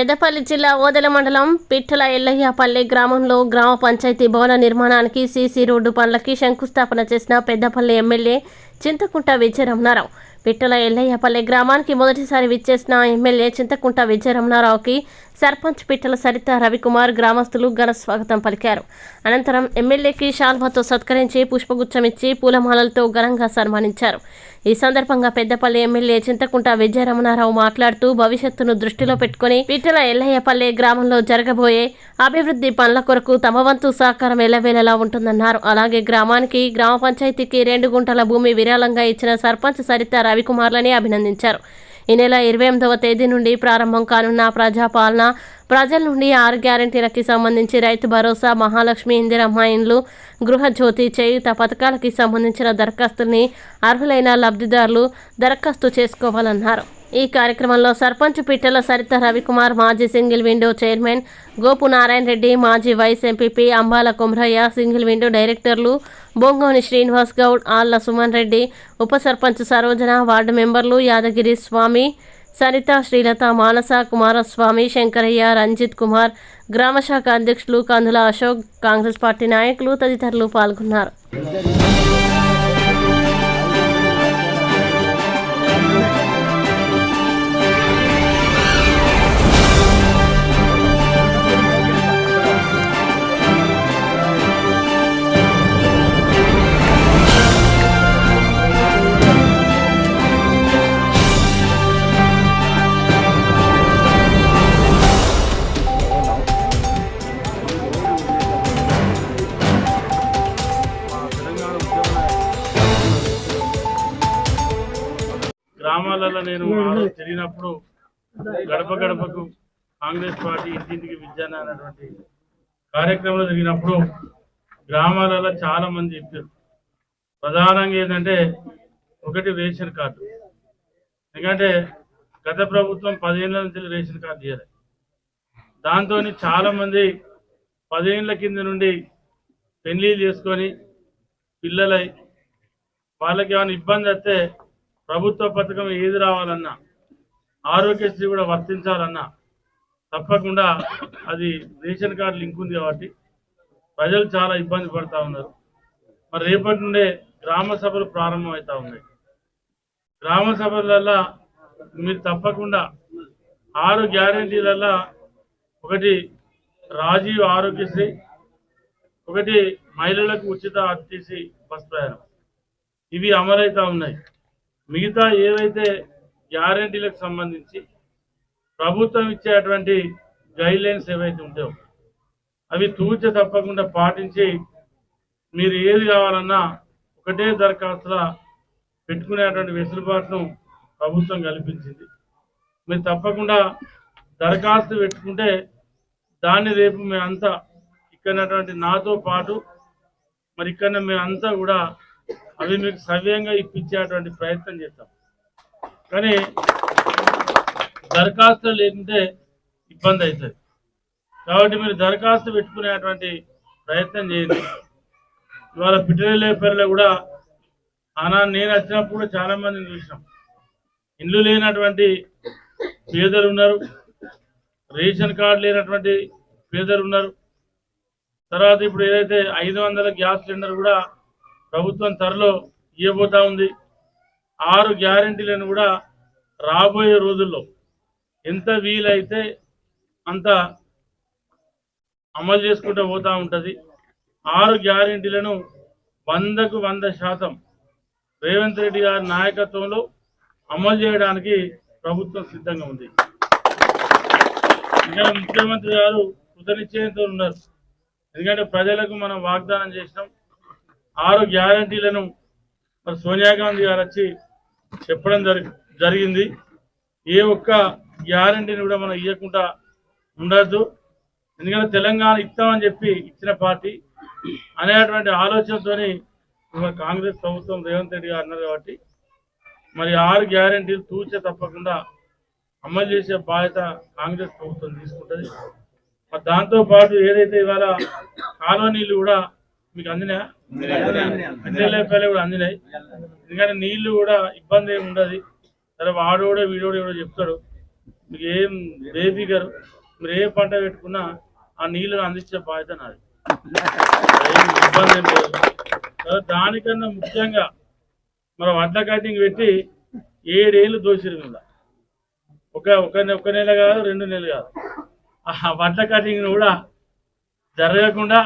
పెద్దపల్లి జిల్లా ఓదెల మండలం పిట్టల ఎల్లయ్యపల్లి గ్రామంలో గ్రామ పంచాయతీ భవన నిర్మాణానికి సీసీ రోడ్డు పనులకి శంకుస్థాపన చేసిన పెద్దపల్లి ఎమ్మెల్యే చింతకుంట విజయరమణారావు. పిట్టల ఎల్లయ్యపల్లి గ్రామానికి మొదటిసారి విచ్చేసిన ఎమ్మెల్యే చింతకుంట విజయరమణారావుకి సర్పంచ్ పిట్టల సరిత రవికుమార్ గ్రామస్తులు ఘన స్వాగతం పలికారు. అనంతరం ఎమ్మెల్యేకి శాల్వాతో సత్కరించి పుష్పగుచ్చమిచ్చి పూలమాలలతో ఘనంగా సన్మానించారు. ఈ సందర్భంగా పెద్దపల్లి ఎమ్మెల్యే చింతకుంట విజయరమణారావు మాట్లాడుతూ భవిష్యత్తును దృష్టిలో పెట్టుకుని పిట్టల ఎల్లయ్యపల్లి గ్రామంలో జరగబోయే అభివృద్ధి పనుల కొరకు తమ వంతు సహకారం ఎల్లవేళలా ఉంటుందన్నారు. అలాగే గ్రామానికి గ్రామ పంచాయతీకి రెండు గుంటల భూమి విరాళంగా ఇచ్చిన సర్పంచ్ సరిత రవికుమార్లని అభినందించారు. ఈ నెల ఇరవై ఎనిమిదవ తేదీ నుండి ప్రారంభం కానున్న ప్రజాపాలన ప్రజల నుండి ఆరు గ్యారంటీలకి సంబంధించి రైతు భరోసా మహాలక్ష్మి ఇందిరమ్మ ఇండ్లు గృహజ్యోతి చేయుత పథకాలకి సంబంధించిన దరఖాస్తుల్ని అర్హులైన లబ్ధిదారులు దరఖాస్తు చేసుకోవాలన్నారు. ఈ కార్యక్రమంలో సర్పంచ్ పిట్టల సరిత రవికుమార్ మాజీ single window chairman Gopu Narayana Reddy మాజీ vice MPP Ambala Kumraiah single window డైరెక్టర్లు బొంగోని శ్రీనివాస్ గౌడ్ ఆళ్ళ సుమన్ రెడ్డి ఉప సర్పంచ్ సరోజన వార్డు మెంబర్లు యాదగిరి స్వామి సరిత శ్రీలత మానస కుమారస్వామి శంకరయ్య రంజిత్ కుమార్ గ్రామశాఖ అధ్యక్షులు కందుల అశోక్ కాంగ్రెస్ పార్టీ నాయకులు తదితరులు పాల్గొన్నారు. గ్రామాలలో నేను తిరిగినప్పుడు గడప గడపకు కాంగ్రెస్ పార్టీ ఇంటింటికి విద్యాన అనేటువంటి కార్యక్రమంలో జరిగినప్పుడు గ్రామాలలో చాలా మంది చెప్పారు. ప్రధానంగా ఏంటంటే ఒకటి రేషన్ కార్డు. ఎందుకంటే గత ప్రభుత్వం పదేళ్ళ నుంచి రేషన్ కార్డు ఇవ్వాలి దాంతో చాలా మంది పదేళ్ళ కింద నుండి పెళ్ళిళ్ళు చేసుకొని పిల్లలై వాళ్ళకి ఏమైనా ఇబ్బంది వస్తే ప్రభుత్వ పథకం ఏది రావాలన్నా ఆరోగ్యశ్రీ కూడా వర్తించాలన్నా తప్పకుండా అది రేషన్ కార్డు లింక్ ఉంది కాబట్టి ప్రజలు చాలా ఇబ్బంది పడుతూ ఉన్నారు. మరి రేపటి నుండే గ్రామ సభలు ప్రారంభం ఉన్నాయి. గ్రామ సభలల్లా మీరు తప్పకుండా ఆరు గ్యారంటీలల్లా ఒకటి రాజీవ్ ఆరోగ్యశ్రీ ఒకటి మహిళలకు ఉచిత ఆర్టీసీ బస్ ప్రయాణం. ఇవి అమలవుతూ ఉన్నాయి. మిగతా ఏవైతే గ్యారంటీలకు సంబంధించి ప్రభుత్వం ఇచ్చేటువంటి గైడ్ లైన్స్ ఏవైతే ఉంటాయో అవి తూచ తప్పకుండా పాటించి మీరు ఏది కావాలన్నా ఒకటే దరఖాస్తులా పెట్టుకునేటువంటి వెసులుబాటును ప్రభుత్వం కల్పించింది. మీరు తప్పకుండా దరఖాస్తు పెట్టుకుంటే దాన్ని రేపు మేమంతా ఇక్కడ నాతో పాటు మరి ఇక్కడ మేమంతా కూడా అవి మీకు సవ్యంగా ఇప్పించేటువంటి ప్రయత్నం చేస్తాం కానీ దరఖాస్తు లేకుంటే ఇబ్బంది అవుతుంది. కాబట్టి మీరు దరఖాస్తు పెట్టుకునేటువంటి ప్రయత్నం చేయండి. ఇవాళ పిట్టలేపల్లిలో కూడా ఆనా నేను వచ్చినప్పుడు చాలా మందిని చూసినాం. ఇండ్లు లేనటువంటి పేదలు ఉన్నారు. రేషన్ కార్డు లేనటువంటి పేదలు ఉన్నారు. తర్వాత ఇప్పుడు ఏదైతే ఐదు వందల గ్యాస్ సిలిండర్ కూడా ప్రభుత్వం త్వరలో ఇవ్వబోతా ఉంది. ఆరు గ్యారంటీలను కూడా రాబోయే రోజుల్లో ఎంత వీలైతే అంత అమలు చేసుకుంటూ పోతూ ఉంటుంది. ఆరు గ్యారంటీలను వందకు వంద శాతం రేవంత్ రెడ్డి గారి నాయకత్వంలో అమలు చేయడానికి ప్రభుత్వం సిద్ధంగా ఉంది. ఇంకా ముఖ్యమంత్రి గారు కృతనిశ్చయంతో ఉన్నారు. ఎందుకంటే ప్రజలకు మనం వాగ్దానం చేసినాం. ఆరు గ్యారంటీలను మరి సోనియా గాంధీ గారు వచ్చి చెప్పడం జరి జరిగింది. ఏ ఒక్క గ్యారంటీని కూడా మనం ఇవ్వకుండా ఉండద్దు. ఎందుకంటే తెలంగాణ ఇస్తామని చెప్పి ఇచ్చిన పార్టీ అనేటువంటి ఆలోచనతోని కాంగ్రెస్ ప్రభుత్వం రేవంత్ రెడ్డి గారు అన్నారు కాబట్టి మరి ఆరు గ్యారంటీలు తూచే తప్పకుండా అమలు చేసే బాధ్యత కాంగ్రెస్ ప్రభుత్వం తీసుకుంటుంది. మరి దాంతోపాటు ఏదైతే ఇవాళ కాలనీలు కూడా మీకు అందినాయా? అందేలేపల్లి కూడా అందినాయి. ఎందుకంటే నీళ్ళు కూడా ఇబ్బంది ఏమి ఉండదు. సరే వాడు కూడా వీడోడు కూడా చెప్తాడు మీకు ఏం బేబీగర్ మీరు ఏ పంట పెట్టుకున్నా ఆ నీళ్ళని అందించే బాధ్యత నాది. ఇబ్బంది ఏం లేదు. దానికన్నా ముఖ్యంగా మనం వడ్ల కటింగ్ పెట్టి ఏడేళ్ళు దోసిరు మీద ఒక ఒక ఒక నెల కాదు రెండు నెలలు కాదు. ఆ వడ్ల కటింగ్ కూడా జరగకుండా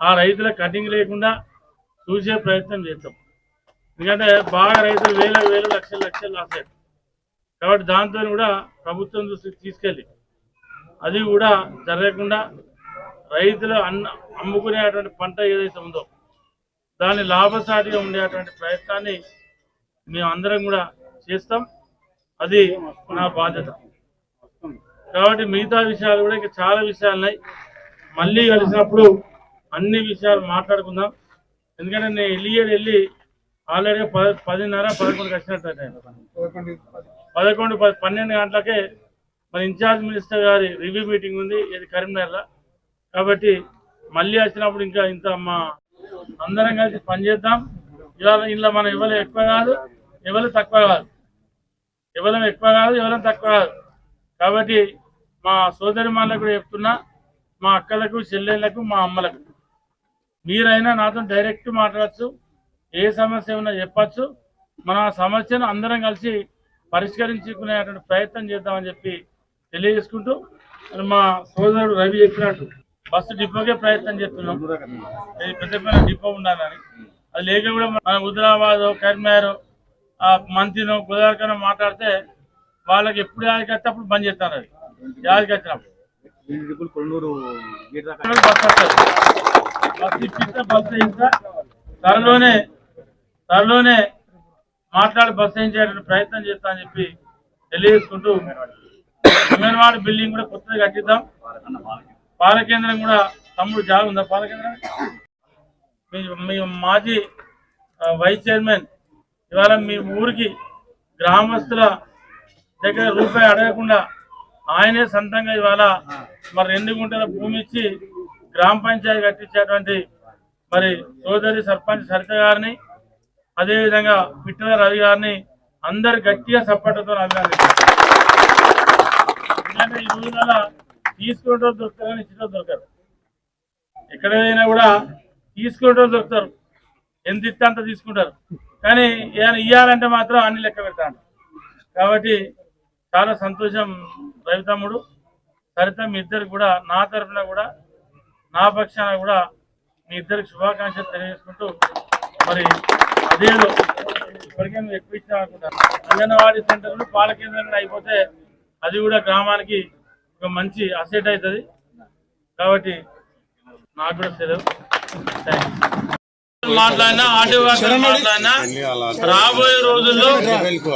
ఆ రైతుల కటింగ్ లేకుండా చూసే ప్రయత్నం చేస్తాం ఎందుకంటే బాగా రైతులు వేల వేలు లక్షల లక్షలు లాసారు కాబట్టి దాంతో కూడా ప్రభుత్వం దృష్టికి తీసుకెళ్ళి అది కూడా జరగకుండా రైతులు అన్న అమ్ముకునేటువంటి పంట ఏదైతే ఉందో దాన్ని లాభసాటిగా ఉండేటువంటి ప్రయత్నాన్ని మేము అందరం కూడా చేస్తాం. అది నా బాధ్యత. కాబట్టి మిగతా విషయాలు కూడా ఇంకా చాలా విషయాలు ఉన్నాయి. మళ్ళీ కలిసినప్పుడు అన్ని విషయాలు మాట్లాడుకుందాం. ఎందుకంటే నేను వెళ్ళి వెళ్ళి ఆల్రెడీ పది పదిన్నర పదకొండుకి వచ్చినట్టు పదకొండు పది. పన్నెండు గంటలకే మన ఇన్ఛార్జ్ మినిస్టర్ గారి రివ్యూ మీటింగ్ ఉంది ఇది కరీంనగర్లో. కాబట్టి మళ్ళీ వచ్చినప్పుడు ఇంకా ఇంత మా అందరం కలిసి పనిచేద్దాం ఇవాళ ఇంట్లో మనం ఎవరు ఎక్కువ కాదు ఎవరు తక్కువ కాదు. ఎవరం ఎక్కువ కాదు ఎవరం తక్కువ కాదు. కాబట్టి మా సోదరి కూడా చెప్తున్నా మా అక్కలకు చెల్లెళ్ళకు మా అమ్మలకు. మీరైనా నాతో డైరెక్ట్ మాట్లాడచ్చు. ఏ సమస్య ఉన్నా చెప్పచ్చు. మన సమస్యను అందరం కలిసి పరిష్కరించుకునేటువంటి ప్రయత్నం చేద్దామని చెప్పి తెలియజేసుకుంటూ మా సోదరుడు రవి చెప్పినట్టు బస్సు డిపోకే ప్రయత్నం చేస్తున్నాం. ఇది పెద్ద పెద్ద డిపో ఉండాలని. అది లేక కూడా మన హుదరాబాద్ కరీంనగర్ ఆ మంత్రినో గోదావరికనో మాట్లాడితే వాళ్ళకి ఎప్పుడు యాదికి వస్తే అప్పుడు బంద్ చేస్తారు అది. యాదికి వచ్చినప్పుడు ఇప్పుడు కొల్లూరు బస్సు ఇంకా త్వరలోనే త్వరలోనే మాట్లాడి బస్సు వేయించేటువంటి ప్రయత్నం చేస్తా అని చెప్పి తెలియజేసుకుంటూ అంగన్వాడీ బిల్డింగ్ కూడా కొత్తగా కట్టిద్దాం. పాల కేంద్రం కూడా తమ్ముడు జాబ్ ఉందా పాల కేంద్రం మీ మాజీ వైస్ చైర్మన్ ఇవాళ మీ ఊరికి గ్రామస్తుల దగ్గర రూపాయి అడగకుండా ఆయనే సొంతంగా ఇవాళ మరి రెండు గుంటల భూమి ఇచ్చి గ్రామ పంచాయతీ కట్టించేటువంటి మరి సోదరి సర్పంచ్ సరిత గారిని అదేవిధంగా పిట్టల రవి గారిని అందరు గట్టిగా సపోర్ట్తో అభినందించారు. ఈ రోజులలో తీసుకుంటూ దొరుకుతారు కానీ ఇచ్చిన దొరకరు. ఎక్కడైనా కూడా తీసుకుంటూ దొరుకుతారు. ఎంత ఇస్తే అంత తీసుకుంటారు. కానీ ఏమైనా ఇవ్వాలంటే మాత్రం అన్ని లెక్క పెడతాను కాబట్టి చాలా సంతోషం రవితమ్ముడు సరిత మీ ఇద్దరికి కూడా నా తరఫున కూడా నా పక్షాన కూడా మీ ఇద్దరికి శుభాకాంక్షలు తెలియజేసుకుంటూ మరి అదేదో ఇప్పటికే నువ్వు ఎక్కువ ఇచ్చినా అనుకుంటా అంగన్వాడీ సెంటర్లు పాల కేంద్రంలో అయిపోతే అది కూడా గ్రామానికి ఒక మంచి అసెట్ అవుతుంది. కాబట్టి నాకు కూడా సెలవు. థ్యాంక్స్ మాట్లాడినా ఆటో గారితో మాట్లాడినా రాబోయే రోజుల్లో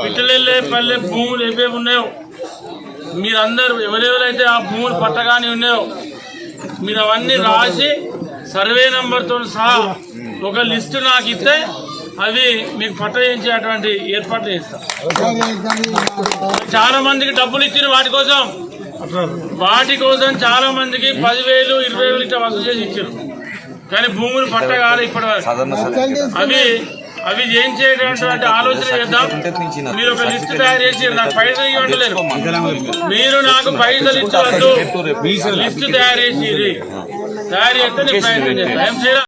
పిట్టలెళ్ళే పల్లె భూములు ఏవేవి ఉన్నాయో మీరందరూ ఎవరెవరైతే ఆ భూములు పట్టగానే ఉన్నాయో మీరు అవన్నీ రాసి సర్వే నంబర్తో సహా ఒక లిస్టు నాకు ఇస్తే అవి మీకు పట్ట చేయించేటువంటి ఏర్పాట్లు చేస్తాం. చాలా మందికి డబ్బులు ఇచ్చిన వాటి కోసం. వాటి కోసం చాలా మందికి పదివేలు ఇరవై వేలు ఇట్లా వసూలు చేసి ఇచ్చారు కానీ భూములు పట్ట కాలే ఇప్పటి వరకు అవి అవి ఏం చేయడానికి ఆలోచన చేద్దాం. మీరు ఒక లిస్ట్ తయారు చేసి నాకు పైసలు ఇవ్వట్లేరు మీరు నాకు పైసలు ఇచ్చవద్దు లిస్ట్ తయారు చేసి తయారు చేస్తే నేను ప్రయత్నం చేస్తాను